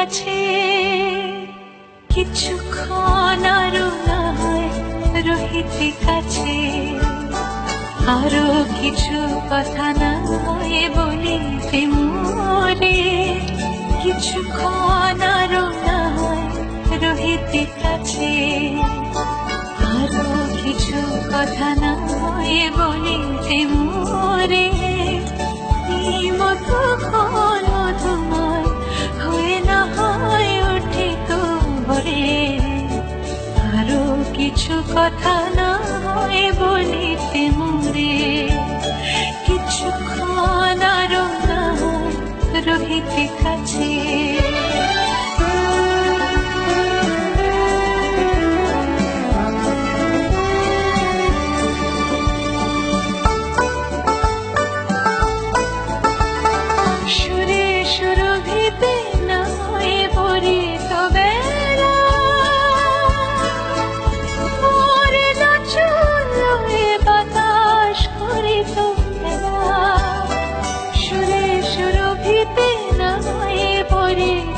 কাছে কিছুক্ষণ আরও না হয় রহিতে কাছে। আরও কিছু কথা না হয় বলিতে মোরে কিছুক্ষণ আরও না হয় রহিতে কাছে। আরও কিছু কথা না হয় বলিতে মোরে কথা না হয় বলিতে মোরে কিছুক্ষণ আরও না হয় রহিতে কাছে।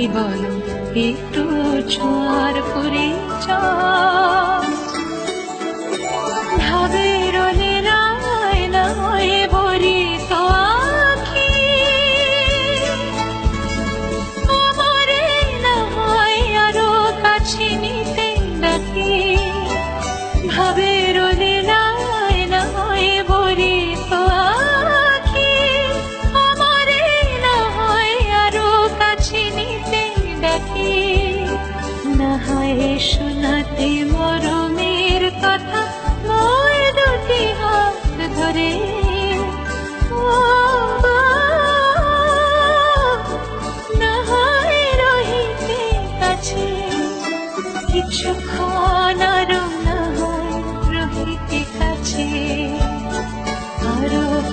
কি বলো একটু ছোঁয়ার পরিচয়। ভাবের রায় না হয়ে ভরিত আখি। আমারে না হয় আরও ভাবের হয় শোনাতে মরমের কথা, মোর দুটি হাত ধরে। কাছে না হয় কাছে।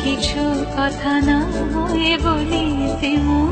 কিছু কথা না হয় বলিতে মন